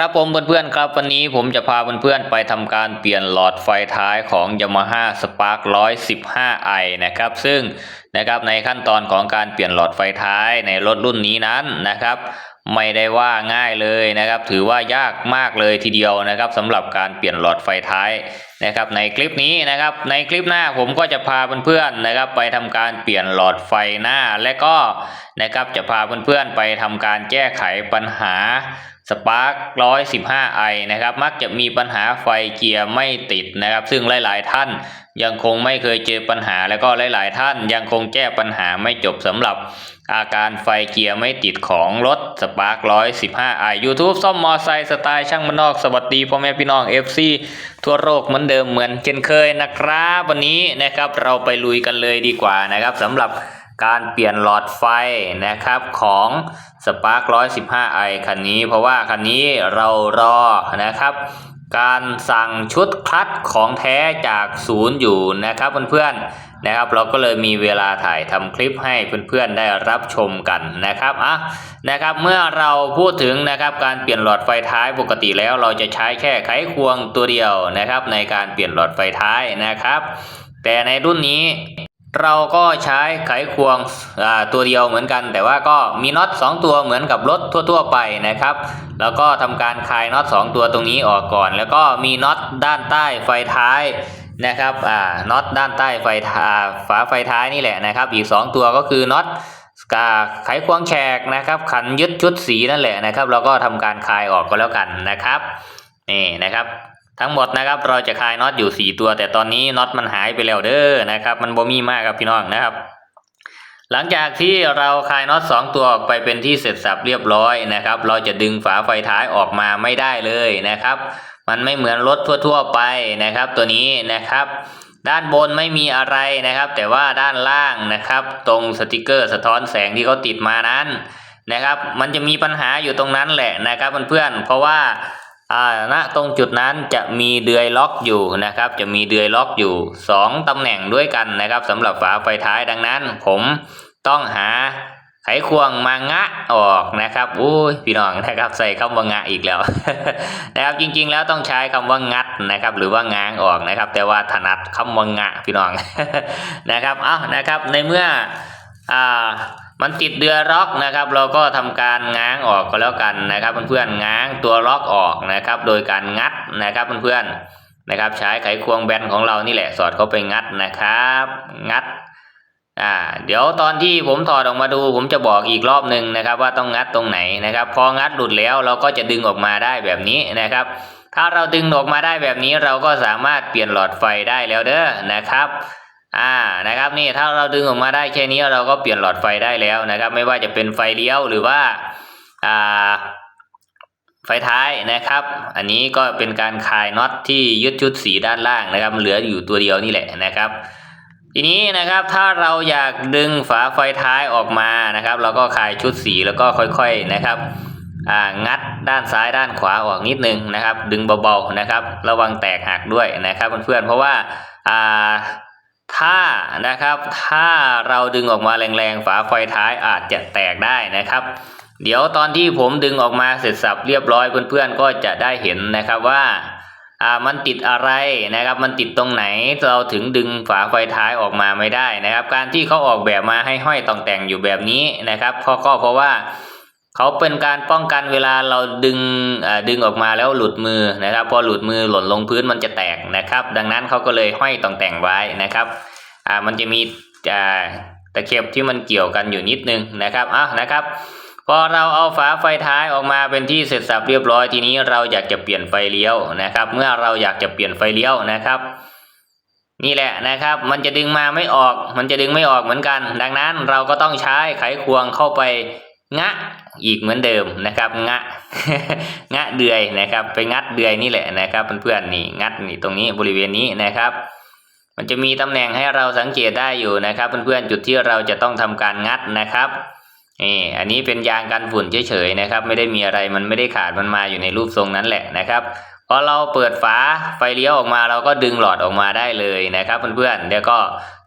ครับผมเพื่อนๆครับวันนี้ผมจะพาเพื่อนๆไปทำการเปลี่ยนหลอดไฟท้ายของ Yamaha Spark 115i นะครับซึ่งนะครับในขั้นตอนของการเปลี่ยนหลอดไฟท้ายในรถรุ่นนี้นั้นนะครับ ไม่ได้ว่าง่ายเลยนะครับ ถือว่ายากมากเลยทีเดียวนะครับสำหรับการเปลี่ยนหลอดไฟท้ายนะครับ ในคลิปนี้นะครับ ในคลิปหน้าผมก็จะพาเพื่อนๆนะครับ ไปทำการเปลี่ยนหลอดไฟหน้าและก็นะครับจะพาเพื่อนๆไปทำการแก้ไขปัญหา สปาร์ค115ไอนะครับ มักจะมีปัญหาไฟเกียร์ไม่ติดนะครับ ซึ่งหลาย ๆ ท่านยังคงไม่เคยเจอปัญหา แล้วก็หลาย ๆ ท่านยังคงแก้ปัญหาไม่จบสำหรับอาการไฟเกียร์ไม่ติดของรถสปาร์ค115ไอ YouTube ซ่อมมอไซค์สไตล์ช่างมนนอก สวัสดีพ่อแม่พี่น้อง FC ทั่วโลกเหมือนเดิมเหมือนเช่นเคยนะครับ วันนี้นะครับเราไปลุยกันเลยดีกว่านะครับสำหรับ การเปลี่ยนหลอดไฟนะครับของ Spark 115i คันนี้ เพราะว่าคันนี้เรารอนะครับ การสั่งชุดคลัตช์ของแท้จากศูนย์อยู่นะครับเพื่อนๆนะครับ เราก็เลยมีเวลาถ่ายทำคลิปให้เพื่อนๆได้รับชมกันนะครับอะนะครับ เมื่อเราพูดถึงนะครับการเปลี่ยนหลอดไฟท้ายปกติแล้ว เราจะใช้แค่ไขควงตัวเดียวนะครับ ในการเปลี่ยนหลอดไฟท้ายนะครับ แต่ในรุ่นนี้ เราก็ใช้ไขควงตัวเดียวเหมือนกัน แต่ว่าก็มีน็อต2 ตัวเหมือนกับรถทั่ว ๆ ไปนะครับ แล้วก็ทำการคลายน็อต2 ตัวตรงนี้ออกก่อน แล้วก็มีน็อตด้านใต้ไฟท้ายนะครับอ่าน็อตด้านใต้ไฟท้าฝาไฟท้ายนี่แหละนะครับ อีก 2 ตัวก็คือน็อตกาไขควงแฉกนะครับ ขันยึดชุดสีนั่นแหละนะครับ เราก็ทำการคลายออกก็แล้วกันนะครับนี่นะครับ ทั้งหมดนะครับเราจะคลายน็อตอยู่ 4 ตัว แต่ตอนนี้น็อตมันหายไปแล้วเด้อนะครับ มันบ่มีมากครับพี่น้องนะครับ หลังจากที่เราคลายน็อต2ตัวออกไปเป็นที่เสร็จสับเรียบร้อยนะครับ เราจะดึงฝาไฟท้ายออกมาไม่ได้เลยนะครับ มันไม่เหมือนรถทั่ว ๆ ไปนะครับ ตัวนี้นะครับ ด้านบนไม่มีอะไรนะครับ แต่ว่าด้านล่างนะครับ ตรงสติกเกอร์สะท้อนแสงที่เขาติดมานั้นนะครับ มันจะมีปัญหาอยู่ตรงนั้นแหละนะครับเพื่อนๆเพราะว่า อ่าณตรงจุดนั้นจะมีเดือยล็อกอยู่นะครับ จะมีเดือยล็อกอยู่ 2ตำแหน่งด้วยกันนะครับสำหรับฝาไฟท้ายดังนั้น ผมต้องหาไขควงมางะออกนะครับอุ้ยพี่น้องนะครับใส่คำว่างะอีกแล้วนะครับจริงๆ แล้วต้องใช้คำว่างัดนะครับ หรือว่างางออกนะครับ แต่ว่าถนัดคำว่างะพี่น้องนะครับเอานะครับในเมื่ออ่า มันติดเดือล็อกนะครับ เราก็ทำการง้างออกก็แล้วกันนะครับเพื่อนๆง้างตัวล็อกออกนะครับ โดยการงัดนะครับเพื่อนๆนะครับ ใช้ไขควงแบนของเรานี่แหละสอดเข้าไปงัดนะครับ งัดอ่าเดี๋ยวตอนที่ผมถอดออกมาดู ผมจะบอกอีกรอบหนึ่งนะครับ ว่าต้องงัดตรงไหนนะครับ พองัดหลุดแล้วเราก็จะดึงออกมาได้แบบนี้นะครับ ถ้าเราดึงออกมาได้แบบนี้เราก็สามารถเปลี่ยนหลอดไฟได้แล้วเด้อนะครับ อ่านะครับนี่ถ้าเราดึงออกมาได้แค่นี้เราก็เปลี่ยนหลอดไฟได้แล้วนะครับ ไม่ว่าจะเป็นไฟเลี้ยวหรือว่าอ่าไฟท้ายนะครับ อันนี้ก็เป็นการคลายน็อตที่ยึดชุดสีด้านล่างนะครับ เหลืออยู่ตัวเดียวนี่แหละนะครับ ทีนี้นะครับถ้าเราอยากดึงฝาไฟท้ายออกมานะครับ เราก็คลายชุดสีแล้วก็ค่อยๆนะครับอ่างัดด้านซ้ายด้านขวาออกนิดนึงนะครับ ดึงเบาๆนะครับ ระวังแตกหักด้วยนะครับเพื่อนๆเพราะว่าอ่า ถ้านะครับ ถ้าเราดึงออกมาแรงๆ ฝาไฟท้ายอาจจะแตกได้นะครับ เดี๋ยวตอนที่ผมดึงออกมาเสร็จสับเรียบร้อยเพื่อนๆก็จะได้เห็นนะครับว่าอ่ามันติดอะไรนะครับ มันติดตรงไหนเราถึงดึงฝาไฟท้ายออกมาไม่ได้นะครับ การที่เขาออกแบบมาให้ห้อยต่องแต่งอยู่แบบนี้นะครับข้อก็เพราะว่า เขาเป็นการป้องกันเวลาเราดึงอ่าดึงออกมาแล้วหลุดมือนะครับ พอหลุดมือหล่นลงพื้นมันจะแตกนะครับ ดังนั้นเขาก็เลยห้อยต่องแต่งไว้นะครับอ่ามันจะมีอ่าตะเข็บที่มันเกี่ยวกันอยู่นิดนึงนะครับอะนะครับ พอเราเอาฝาไฟท้ายออกมาเป็นที่เสร็จสับเรียบร้อยทีนี้เราอยากจะเปลี่ยนไฟเลี้ยวนะครับ เมื่อเราอยากจะเปลี่ยนไฟเลี้ยวนะครับนี่แหละนะครับ มันจะดึงมาไม่ออก มันจะดึงไม่ออกเหมือนกัน ดังนั้นเราก็ต้องใช้ไขควงเข้าไป งะอีกเหมือนเดิมนะครับงะงะเดือยนะครับ ไปงัดเดือยนี่แหละนะครับเพื่อนๆนี่งัดนี่ตรงนี้บริเวณนี้นะครับ มันจะมีตำแหน่งให้เราสังเกตได้อยู่นะครับเพื่อนๆจุดที่เราจะต้องทำการงัดนะครับนี่อันนี้เป็นยางกันฝุ่นเฉยๆนะครับ ไม่ได้มีอะไรมันไม่ได้ขาดมันมาอยู่ในรูปทรงนั้นแหละนะครับพอเราเปิดฝาไฟเลี้ยวออกมาเราก็ดึงหลอดออกมาได้เลยนะครับเพื่อนๆเดี๋ยวก็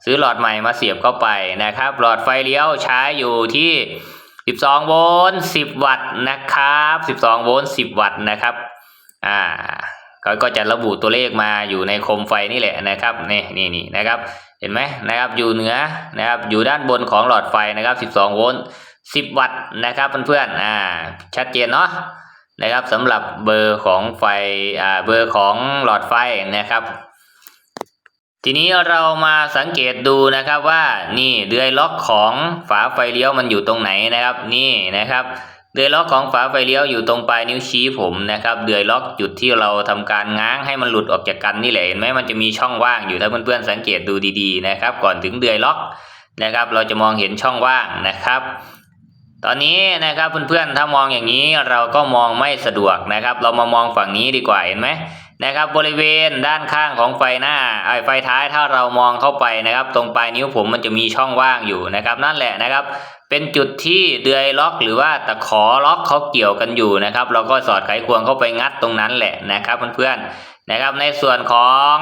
ซื้อหลอดใหม่มาเสียบเข้าไปนะครับ หลอดไฟเลี้ยวใช้อยู่ที่ 12 โวลต์ 10 วัตต์นะครับ 12 โวลต์ 10 วัตต์นะครับ อ่าเขาก็จะระบุตัวเลขมาอยู่ในโคมไฟนี่แหละนะครับ นี่นี่นี่นะครับ เห็นไหมนะครับ อยู่เหนือนะครับ อยู่ด้านบนของหลอดไฟนะครับ 12 โวลต์ 10 วัตต์นะครับเพื่อนๆ อ่า ชัดเจนเนาะนะครับสำหรับเบอร์ของไฟ อ่า เบอร์ของหลอดไฟนะครับ ทีนี้เรามาสังเกตดูนะครับว่านี่เดือยล็อกของฝาไฟเลี้ยวมันอยู่ตรงไหนนะครับ นี่นะครับ เดือยล็อกของฝาไฟเลี้ยวอยู่ตรงปลายนิ้วชี้ผมนะครับ เดือยล็อกจุดที่เราทำการง้างให้มันหลุดออกจากกันนี่แหละเห็นไหมมันจะมีช่องว่างอยู่ถ้าเพื่อนๆสังเกตดูดีๆนะครับ ก่อนถึงเดือยล็อกนะครับ เราจะมองเห็นช่องว่างนะครับ ตอนนี้นะครับเพื่อนๆถ้ามองอย่างนี้เราก็มองไม่สะดวกนะครับ เรามามองฝั่งนี้ดีกว่าเห็นไหมนะครับ บริเวณด้านข้างของไฟหน้าไอ้ไฟท้ายถ้าเรามองเข้าไปนะครับ ตรงปลายนิ้วผมมันจะมีช่องว่างอยู่นะครับ นั่นแหละนะครับ เป็นจุดที่เดือยล็อกหรือว่าตะขอล็อกเขาเกี่ยวกันอยู่นะครับ เราก็สอดไขควงเข้าไปงัดตรงนั้นแหละนะครับเพื่อนๆนะครับในส่วนของ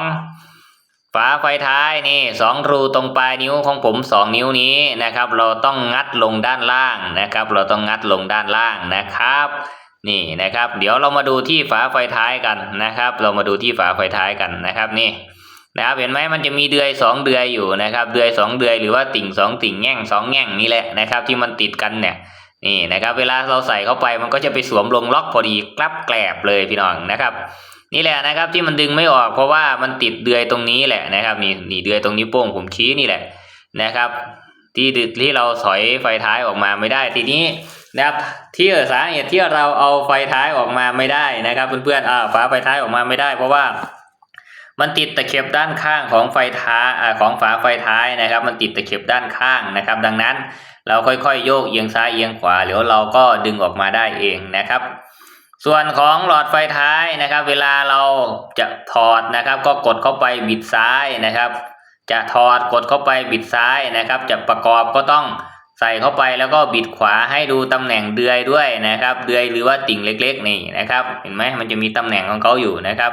ฝาไฟท้ายนี่สองรูตรงปลายนิ้วของผมสองนิ้วนี้นะครับ เราต้องงัดลงด้านล่างนะครับ เราต้องงัดลงด้านล่างนะครับ นี่นะครับ เดี๋ยวเรามาดูที่ฝาไฟท้ายกันนะครับ เรามาดูที่ฝาไฟท้ายกันนะครับนี่นะครับเห็นไหมมันจะมีเดือยสองเดือยอยู่นะครับ เดือยสองเดือยหรือว่าติ่งสองติ่งแง่งสองแง่งนี่แหละนะครับ ที่มันติดกันเนี่ยนี่นะครับ เวลาเราใส่เข้าไปมันก็จะไปสวมลงล็อกพอดีกลับแกลบเลยพี่น้องนะครับ นี่แหละนะครับ ที่มันดึงไม่ออกเพราะว่ามันติดเดือยตรงนี้แหละนะครับ นี่นี่เดือยตรงนี้โป้งผมชี้นี่แหละนะครับ ที่ดึที่เราถอยไฟท้ายออกมาไม่ได้ทีนี้นะครับที่สาเหตุที่เราเอาไฟท้ายออกมาไม่ได้นะครับ เพื่อนๆอ่าฝาไฟท้ายออกมาไม่ได้ เพราะว่ามันติดตะเข็บด้านข้างของไฟท้ายอ่าของฝาไฟท้ายนะครับ มันติดตะเข็บด้านข้างนะครับ ดังนั้นเราค่อยๆ โยกเอียงซ้ายเอียงขวาเดี๋ยวเราก็ดึงออกมาได้เองนะครับ ส่วนของหลอดไฟท้ายนะครับ เวลาเราจะถอดนะครับ ก็กดเข้าไปบิดซ้ายนะครับ จะถอดกดเข้าไปบิดซ้ายนะครับ จะประกอบก็ต้องใส่เข้าไปแล้วก็บิดขวาให้ดูตำแหน่งเดือยด้วยนะครับ เดือยหรือว่าติ่งเล็ก ๆ นี่นะครับ เห็นไหมมันจะมีตำแหน่งของเขาอยู่นะครับ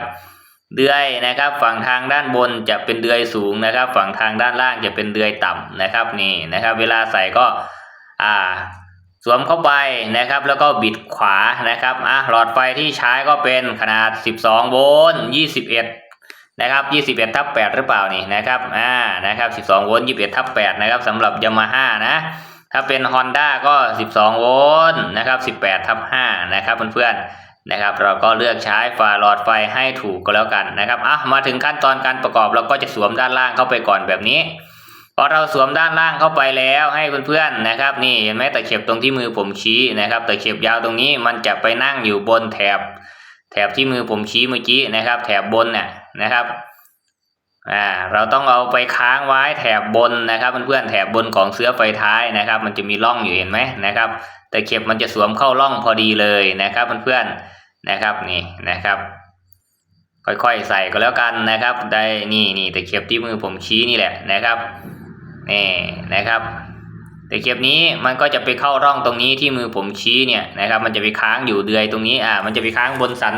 เดือยนะครับ ฝั่งทางด้านบนจะเป็นเดือยสูงนะครับ ฝั่งทางด้านล่างจะเป็นเดือยต่ำนะครับ นี่นะครับ เวลาใส่ก็อ่า วมเข้าไปนะครับ แล้วก็บิดขวานะครับอะหลอดไฟที่ใช้ก็เป็นขนาด 12 โวลต์ 21 นะครับ 21 ทับ 8 หรือเปล่านี่นะครับอ่านะครับ 12 โวลต์ 21 ทับ 8 นะครับสำหรับ Yamaha นะ ถ้าเป็น Honda ก็ 12 โวลต์นะครับ 18 ทับ 5 นะครับเพื่อนๆนะครับ เราก็เลือกใช้ฝาหลอดไฟให้ถูกก็แล้วกันนะครับอะมาถึงขั้นตอนการประกอบเราก็จะสวมด้านล่างเข้าไปก่อนแบบนี้ พอเราสวมด้านล่างเข้าไปแล้วให้เพื่อนๆนะครับ นี่เห็นไหมตะเข็บตรงที่มือผมชี้นะครับตะเข็บยาวตรงนี้มันจะไปนั่งอยู่บนแถบ แถบที่มือผมชี้เมื่อกี้นะครับ แถบบนเนี่ยนะครับอ่าเราต้องเอาไปค้างไว้แถบบนนะครับเพื่อนๆแถบบนของเสื้อไฟท้ายนะครับ มันจะมีร่องอยู่เห็นไหมนะครับตะเข็บมันจะสวมเข้าร่องพอดีเลยนะครับเพื่อนๆนะครับนี่นะครับค่อยๆใส่ก็แล้วกันนะครับ ได้นี่นี่ตะเข็บที่มือผมชี้นี่แหละนะครับ นี่นะครับ แตะเข็บนี้มันก็จะไปเข้าร่องตรงนี้ที่มือผมชี้เนี่ยนะครับ มันจะไปค้างอยู่เดือยตรงนี้อ่ามันจะไปค้างบนสัน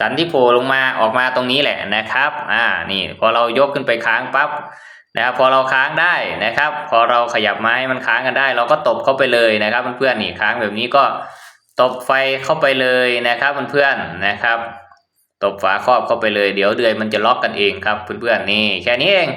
สันที่โผล่ลงมาออกมาตรงนี้แหละนะครับ อ่า นี่พอเรายกขึ้นไปค้างปั๊บนะครับ พอเราค้างได้นะครับ พอเราขยับไม้มันค้างกันได้ เราก็ตบเข้าไปเลยนะครับเพื่อนๆนี่ค้างแบบนี้ก็ตบไฟเข้าไปเลยนะครับเพื่อนๆนะครับ ตบฝาครอบเข้าไปเลยเดี๋ยวเดือยมันจะล็อกกันเองครับเพื่อนๆนี่แค่นี้เอง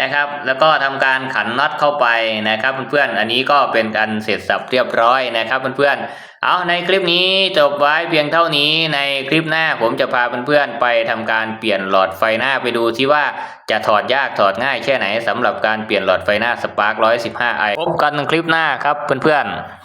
นะครับ แล้วก็ทำการขันน็อตเข้าไปนะครับเพื่อนๆ อันนี้ก็เป็นการเสร็จสับเรียบร้อยนะครับเพื่อนๆ เอาในคลิปนี้จบไว้เพียงเท่านี้ ในคลิปหน้าผมจะพาเพื่อนๆไปทำการเปลี่ยนหลอดไฟหน้าไปดูที่ว่าจะถอดยากถอดง่ายแค่ไหนสำหรับการเปลี่ยนหลอดไฟหน้าสปาร์ค115ไอพบกันในคลิปหน้าครับเพื่อนๆ